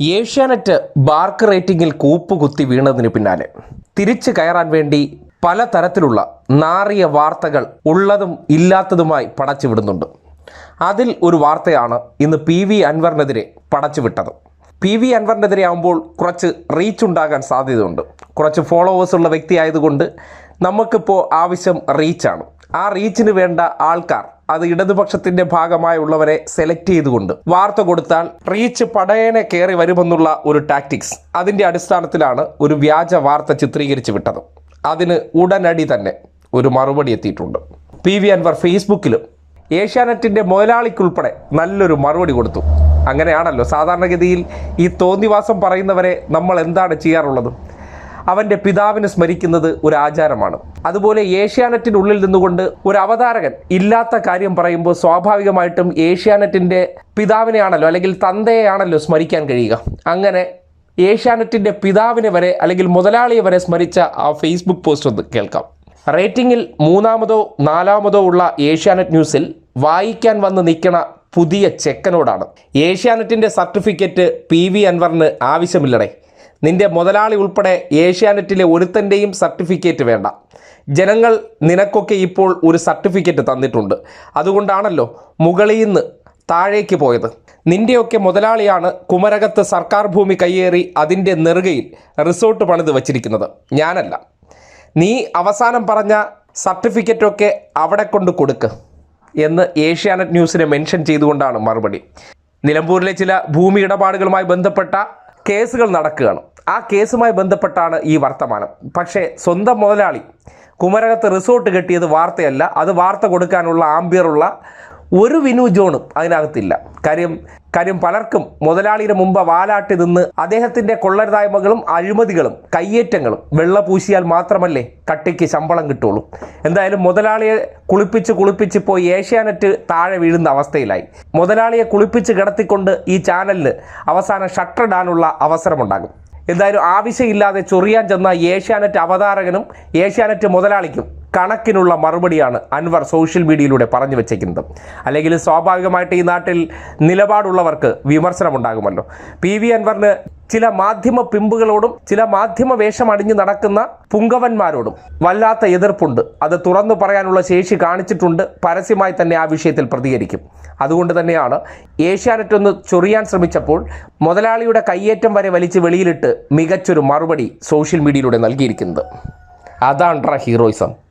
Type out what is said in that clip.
Asianet BARC റേറ്റിംഗിൽ കൂപ്പുകുത്തി വീണതിന് പിന്നാലെ. തിരിച്ചു കയറാൻ വേണ്ടി പല തരത്തിലുള്ള നാറിയ വാർത്തകൾ ഉള്ളതും ഇല്ലാത്തതുമായി പടച്ചുവിടുന്നുണ്ട്. അതിൽ ഒരു വാർത്തയാണ് ഇന്ന് പി വി അൻവറിനെതിരെ പടച്ചുവിട്ടത്. പി വി അൻവറിനെതിരെ ആകുമ്പോൾ കുറച്ച് റീച്ച് ഉണ്ടാകാൻ സാധ്യതയുണ്ട്. കുറച്ച് ഫോളോവേഴ്സ് ഉള്ള വ്യക്തി ആയതുകൊണ്ട് നമുക്കിപ്പോൾ ആവശ്യം റീച്ചാണ്. ആ റീച്ചിന് വേണ്ട ആൾക്കാർ അത് ഇടതുപക്ഷത്തിന്റെ ഭാഗമായുള്ളവരെ സെലക്ട് ചെയ്തുകൊണ്ട് വാർത്ത കൊടുത്താൽ റീച്ച് പടയനെ കയറി വരുമെന്നുള്ള ഒരു ടാക്ടിക്സ് അതിന്റെ അടിസ്ഥാനത്തിലാണ് ഒരു വ്യാജ വാർത്ത ചിത്രീകരിച്ചു വിട്ടത്. അതിന് ഉടനടി തന്നെ ഒരു മറുപടി എത്തിയിട്ടുണ്ട്. പി വി അൻവർ ഫേസ്ബുക്കിലും ഏഷ്യാനെറ്റിന്റെ മുതലാളിക്കുൾപ്പെടെ നല്ലൊരു മറുപടി കൊടുത്തു. അങ്ങനെയാണല്ലോ സാധാരണഗതിയിൽ ഈ തോന്നിവാസം പറയുന്നവരെ നമ്മൾ എന്താണ് ചെയ്യാറുള്ളത്? അവന്റെ പിതാവിനെ സ്മരിക്കുന്നത് ഒരു ആചാരമാണ്. അതുപോലെ ഏഷ്യാനെറ്റിന്റെ ഏഷ്യാനെറ്റിനുള്ളിൽ നിന്നുകൊണ്ട് ഒരു അവതാരകൻ ഇല്ലാത്ത കാര്യം പറയുമ്പോൾ സ്വാഭാവികമായിട്ടും ഏഷ്യാനെറ്റിന്റെ പിതാവിനെയാണല്ലോ അല്ലെങ്കിൽ തന്തയെയാണല്ലോ സ്മരിക്കാൻ കഴിയുക. അങ്ങനെ ഏഷ്യാനെറ്റിന്റെ പിതാവിനെ വരെ അല്ലെങ്കിൽ മുതലാളിയെ വരെ സ്മരിച്ച ആ ഫേസ്ബുക്ക് പോസ്റ്റ് ഒന്ന് കേൾക്കാം. റേറ്റിംഗിൽ മൂന്നാമതോ നാലാമതോ ഉള്ള ഏഷ്യാനെറ്റ് ന്യൂസിൽ വായിക്കാൻ വന്ന് നിൽക്കണ പുതിയ ചെക്കനോടാണ്. ഏഷ്യാനെറ്റിന്റെ സർട്ടിഫിക്കറ്റ് പി വി അൻവറിന് ആവശ്യമില്ലടേ. നിന്റെ മുതലാളി ഉൾപ്പെടെ ഏഷ്യാനെറ്റിലെ ഒരുത്തന്റെയും സർട്ടിഫിക്കറ്റ് വേണ്ട. ജനങ്ങൾ നിനക്കൊക്കെ ഇപ്പോൾ ഒരു സർട്ടിഫിക്കറ്റ് തന്നിട്ടുണ്ട്. അതുകൊണ്ടാണല്ലോ മുകളിൽ നിന്ന് താഴേക്ക് പോയത്. നിന്റെയൊക്കെ മുതലാളിയാണ് കുമരകത്ത് സർക്കാർ ഭൂമി കയ്യേറി അതിന്റെ നെറുകയിൽ റിസോർട്ട് പണിത് വച്ചിരിക്കുന്നത്. ഞാനല്ല. നീ അവസാനം പറഞ്ഞ സർട്ടിഫിക്കറ്റൊക്കെ അവിടെ കൊണ്ട് കൊടുക്ക് എന്ന് ഏഷ്യാനെറ്റ് ന്യൂസിനെ മെൻഷൻ ചെയ്തുകൊണ്ടാണ് മറുപടി. നിലമ്പൂരിലെ ചില ഭൂമി ഇടപാടുകളുമായി ബന്ധപ്പെട്ട കേസുകൾ നടക്കുകയാണ്. ആ കേസുമായി ബന്ധപ്പെട്ടാണ് ഈ വർത്തമാനം. പക്ഷേ സ്വന്തം മുതലാളി കുമരകത്ത് റിസോർട്ട് കെട്ടിയത് വാർത്തയല്ല. അത് വാർത്ത കൊടുക്കാനുള്ള ആംബിയറുള്ള ഒരു വിനു ജോണും അതിനകത്തില്ല. കാര്യം കാര്യം പലർക്കും മുതലാളിയുടെ മുമ്പ് വാലാട്ടി നിന്ന് അദ്ദേഹത്തിന്റെ കൊള്ളരുതായ്മകളും അഴിമതികളും കയ്യേറ്റങ്ങളും വെള്ള പൂശിയാൽ മാത്രമല്ലേ കട്ടിക്ക് ശമ്പളം കിട്ടുള്ളൂ. എന്തായാലും മുതലാളിയെ കുളിപ്പിച്ച് കുളിപ്പിച്ച് പോയി ഏഷ്യാനെറ്റ് താഴെ വീഴുന്ന അവസ്ഥയിലായി. മുതലാളിയെ കുളിപ്പിച്ച് കിടത്തിക്കൊണ്ട് ഈ ചാനലിന് അവസാനം ഷട്ടർ ഇടാനുള്ള അവസരമുണ്ടാകും. എന്തായാലും ആവശ്യമില്ലാതെ ചൊറിയാൻ ചെന്ന ഏഷ്യാനെറ്റ് അവതാരകനും ഏഷ്യാനെറ്റ് മുതലാളിക്കും കണക്കിനുള്ള മറുപടിയാണ് അൻവർ സോഷ്യൽ മീഡിയയിലൂടെ പറഞ്ഞു വെച്ചേക്കുന്നത്. അല്ലെങ്കിൽ സ്വാഭാവികമായിട്ട് ഈ നാട്ടിൽ നിലപാടുള്ളവർക്ക് വിമർശനമുണ്ടാകുമല്ലോ. പി വി അൻവറിന് ചില മാധ്യമ പിമ്പുകളോടും ചില മാധ്യമ വേഷം അണിഞ്ഞു നടക്കുന്ന പുങ്കവന്മാരോടും വല്ലാത്ത എതിർപ്പുണ്ട്. അത് തുറന്നു പറയാനുള്ള ശേഷി കാണിച്ചിട്ടുണ്ട്. പരസ്യമായി തന്നെ ആ വിഷയത്തിൽ പ്രതികരിക്കും. അതുകൊണ്ട് തന്നെയാണ് ഏഷ്യാനെറ്റ് ഒന്ന് ചൊറിയാൻ ശ്രമിച്ചപ്പോൾ മുതലാളിയുടെ കയ്യേറ്റം വരെ വലിച്ച് വെളിയിലിട്ട് മികച്ചൊരു മറുപടി സോഷ്യൽ മീഡിയയിലൂടെ നൽകിയിരിക്കുന്നത്. അതാണ് ഹീറോയിസം.